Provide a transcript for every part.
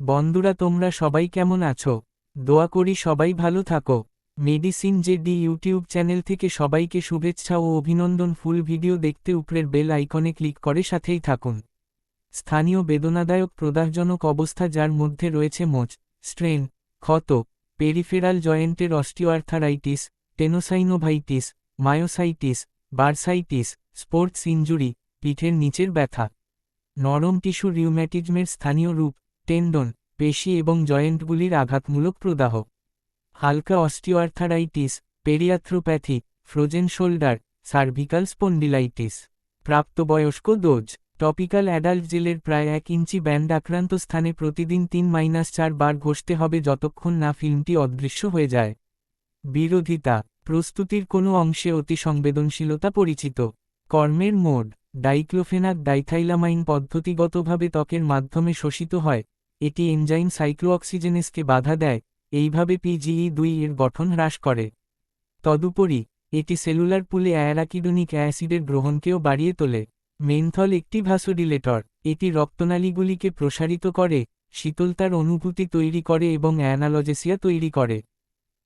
বন্ধুরা তোমরা সবাই কেমন আছো? দোয়া করি সবাই ভালো থাকো। মেডিসিন যে ডি ইউটিউব চ্যানেল থেকে সবাইকে শুভেচ্ছা ও অভিনন্দন। ফুল ভিডিও দেখতে উপরের বেল আইকনে ক্লিক করে সাথেই থাকুন। স্থানীয় বেদনাদায়ক, প্রদাহজনক অবস্থা যার মধ্যে রয়েছে মোচ, স্ট্রেন, ক্ষত, পেরিফেরাল জয়েন্টের osteoarthritis, tenosynovitis, myositis, bursitis, sports injury, পিঠের নিচের ব্যথা। নরম টিস্যু রিউম্যাটিজমের স্থানীয় রূপ টেন্ডন, পেশি এবং জয়েন্টগুলির আঘাতমূলক প্রদাহ। হালকা osteoarthritis, periarthropathy, frozen shoulder, cervical spondylitis. প্রাপ্তবয়স্ক ডোজ, টপিক্যাল অ্যাডাল্ট জেলের প্রায় এক ইঞ্চি ব্যান্ড আক্রান্ত স্থানে প্রতিদিন তিন মাইনাস চার বার ঘষতে হবে যতক্ষণ না ফিল্মটি অদৃশ্য হয়ে যায়। বিরোধিতা, প্রস্তুতির কোনো অংশে অতি সংবেদনশীলতা পরিচিত। কর্মের মোড, ডাইক্লোফেনাক ডাইথাইলামাইন পদ্ধতিগতভাবে ত্বকের মাধ্যমে শোষিত হয়। এটি এনজাইম সাইক্লোঅক্সিজেনেসকে বাধা দেয়, এইভাবে পিজিই দুই এর গঠন হ্রাস করে। তদুপরি, এটি সেলুলার পুলে অ্যারাকিডোনিক অ্যাসিডের গ্রহণকেও বাড়িয়ে তোলে। মেনথল একটি ভাসোডিলেটর এটি রক্তনালীগুলিকে প্রসারিত করে, শীতলতার অনুভূতি তৈরি করে এবং অ্যানালজেসিয়া তৈরি করে।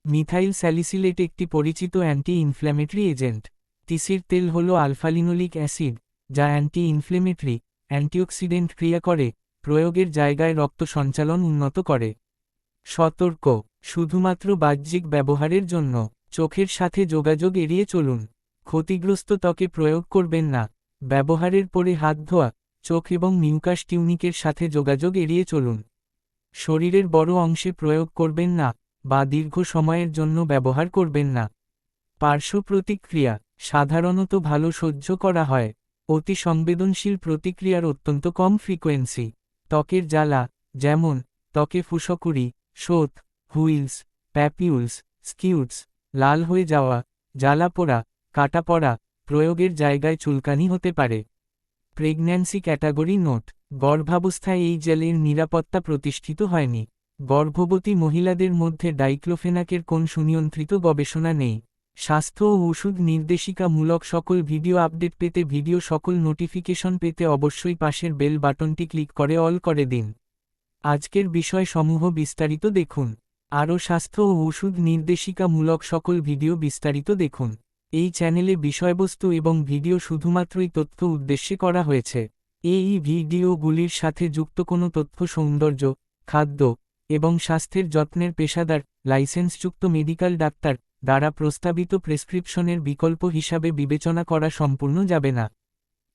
মিথাইল স্যালিসিলেট একটি পরিচিত অ্যান্টি ইনফ্ল্যামেটরি এজেন্ট। তিসির তেল হল আলফালিনোলিক অ্যাসিড, যা অ্যান্টি ইনফ্লেমেটরি অ্যান্টিঅক্সিডেন্ট ক্রিয়া করে প্রয়োগের জায়গায় রক্ত সঞ্চালন উন্নত করে। সতর্ক, শুধুমাত্র বাহ্যিক ব্যবহারের জন্য, চোখের সাথে যোগাযোগ এড়িয়ে চলুন। ক্ষতিগ্রস্ত ত্বকে প্রয়োগ করবেন না। ব্যবহারের পরে হাত ধোয়া, চোখ এবং মিউকাস টিউনিকের সাথে যোগাযোগ এড়িয়ে চলুন। শরীরের বড় অংশে প্রয়োগ করবেন না, বা দীর্ঘ সময়ের জন্য ব্যবহার করবেন না। পার্শ্ব প্রতিক্রিয়া, সাধারণত ভালো সহ্য করা হয়। অতি সংবেদনশীল প্রতিক্রিয়ার অত্যন্ত কম ফ্রিকোয়েন্সি। ত্বকের জ্বালা, যেমন ত্বকে ফুসকুড়ি শোথ হুইলস, প্যাপিউলস স্কিউটস লাল হয়ে যাওয়া, জ্বালা পোড়া, কাটা পড়া, প্রয়োগের জায়গায় চুলকানি হতে পারে। প্রেগন্যান্সি ক্যাটাগরি নোট, গর্ভাবস্থায় এই জেলের নিরাপত্তা প্রতিষ্ঠিত হয়নি। গর্ভবতী মহিলাদের মধ্যে ডাইক্লোফেনাকের কোন সুনিয়ন্ত্রিত গবেষণা নেই। স্বাস্থ্য ও ওষুধ নির্দেশিকামূলক সকল ভিডিও আপডেট পেতে ভিডিও সকল নোটিফিকেশন পেতে অবশ্যই পাশের বেল বাটনটি ক্লিক করে অল করে দিন। আজকের বিষয় সমূহ বিস্তারিত দেখুন। আরও স্বাস্থ্য ও ওষুধ নির্দেশিকামূলক সকল ভিডিও বিস্তারিত দেখুন। এই চ্যানেলে বিষয়বস্তু এবং ভিডিও শুধুমাত্রই তথ্য উদ্দেশ্যে করা হয়েছে। এই ভিডিওগুলির সাথে যুক্ত কোনো তথ্য সৌন্দর্য, খাদ্য এবং স্বাস্থ্যের যত্নের পেশাদার, লাইসেন্সযুক্ত মেডিকেল ডাক্তার দ্বারা প্রস্তাবিত প্রেসক্রিপশনের বিকল্প হিসাবে বিবেচনা করা সম্পূর্ণ যাবে না।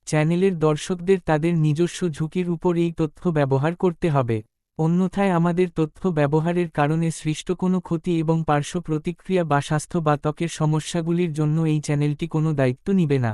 চ্যানেলের দর্শকদের তাদের নিজস্ব ঝুঁকির উপর এই তথ্য ব্যবহার করতে হবে। অন্যথায় আমাদের তথ্য ব্যবহারের কারণে সৃষ্ট কোনো ক্ষতি এবং পার্শ্ব প্রতিক্রিয়া বা স্বাস্থ্য বা ত্বকের সমস্যাগুলির জন্য এই চ্যানেলটি কোনো দায়িত্ব নিবে না।